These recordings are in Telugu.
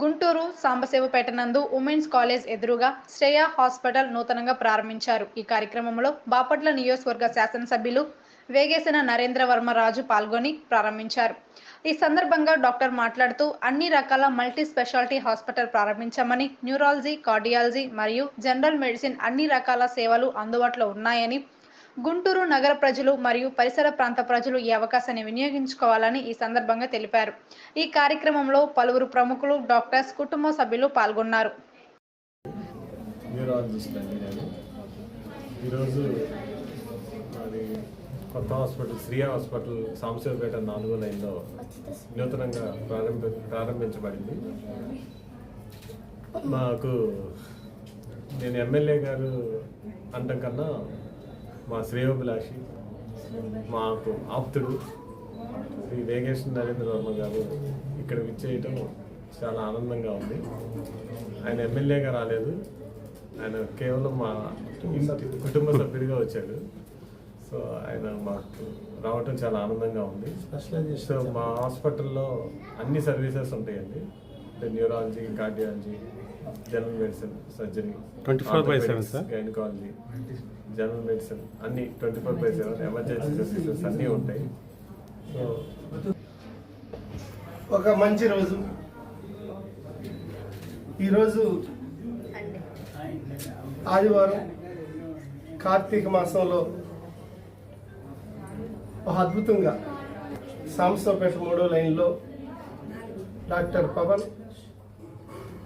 గుంటూరు సాంబశివపేట నందు ఉమెన్స్ కాలేజ్ ఎదురుగా శ్రేయ హాస్పిటల్ నూతనంగా ప్రారంభించారు. ఈ కార్యక్రమంలో బాపట్ల నియోజకవర్గ శాసనసభ్యులు వేగేసిన నరేంద్ర వర్మ రాజు పాల్గొని ప్రారంభించారు. ఈ సందర్భంగా డాక్టర్ మాట్లాడుతూ అన్ని రకాల మల్టీ స్పెషాలిటీ హాస్పిటల్ ప్రారంభించామని న్యూరాలజీ కార్డియాలజీ మరియు జనరల్ మెడిసిన్ అన్ని రకాల సేవలు అందుబాటులో ఉన్నాయని గుంటూరు నగర ప్రజలు మరియు పరిసర ప్రాంత ప్రజలు ఈ అవకాశాన్ని వినియోగించుకోవాలని ఈ సందర్భంగా తెలిపారు. ఈ కార్యక్రమంలో పలువురు ప్రముఖులు డాక్టర్స్ కుటుంబ సభ్యులు పాల్గొన్నారు. ఈరోజు కొత్త హాస్పిటల్ శ్రీయా హాస్పిటల్ సాంశివపేట నాలుగో లైన్లో నూతనంగా ప్రారంభ ప్రారంభించబడింది. మాకు నేను ఎమ్మెల్యే గారు అంటం కన్నా మా శ్రేయోభిలాషి మాకు ఆప్తుడు శ్రీ వేగేష్ నరేంద్ర వర్మ గారు ఇక్కడ విచ్చేయటం చాలా ఆనందంగా ఉంది. ఆయన ఎమ్మెల్యేగా రాలేదు. ఆయన కేవలం మా కుటుంబ సభ్యుడిగా వచ్చాడు. సో ఆయన మాకు రావటం చాలా ఆనందంగా ఉంది. సో మా హాస్పిటల్లో అన్ని సర్వీసెస్ ఉంటాయండి. Neurology cardiology general medicine surgery 24 by 7, sir? Gynaecology general medicine అన్ని twenty four by seven emergency services అన్నీ ఉంటాయి సో ఒక మంచి రోజు ఈరోజు ఆదివారం కార్తీక మాసంలో ఒక అద్భుతంగా సాంసోపేట మూడో లైన్లో డాక్టర్ పవన్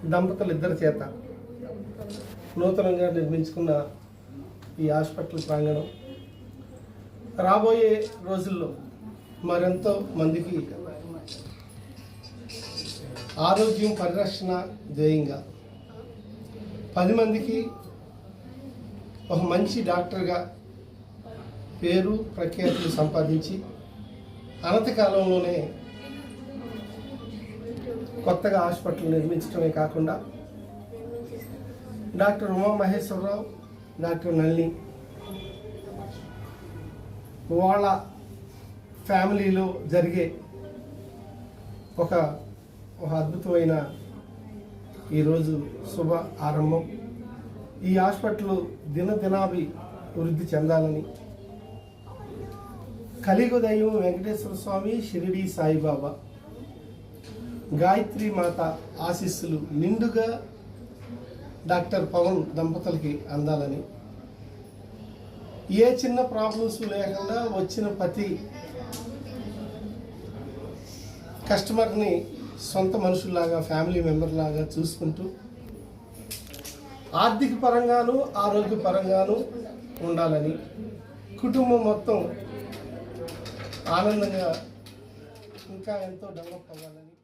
దంపతులు ఇద్దరి చేత. నూతనంగా నిర్మించుకున్న ఈ హాస్పిటల్ ప్రాంగణం రాబోయే రోజుల్లో మరెంతో మందికి ఆరోగ్యం పరిరక్షణ ధ్యేయంగా పది మందికి ఒక మంచి డాక్టర్గా పేరు ప్రఖ్యాతులు సంపాదించి అనంతకాలంలోనే కొత్తగా హాస్పిటల్ నిర్మించడమే కాకుండా డాక్టర్ ఉమా మహేశ్వరరావు డాక్టర్ నల్లి వాళ్ళ ఫ్యామిలీలో జరిగే ఒక ఒక అద్భుతమైన ఈరోజు శుభ ఆరంభం. ఈ హాస్పిటల్ దినదినాభి వృద్ధి చెందాలని కలిగు దైవం వెంకటేశ్వర స్వామి షిరిడి సాయిబాబా గాయత్రి మాత ఆశీస్సులు నిండుగా డాక్టర్ పవన్ దంపతులకి అందాలని. ఏ చిన్న ప్రాబ్లమ్స్ లేకుండా వచ్చిన ప్రతి కస్టమర్ని సొంత మనుషుల్లాగా ఫ్యామిలీ మెంబర్లాగా చూసుకుంటూ ఆర్థిక పరంగాను ఆరోగ్య పరంగాను ఉండాలని. కుటుంబం మొత్తం ఆనందంగా ఇంకా ఎంతో డెవలప్ అవ్వాలని.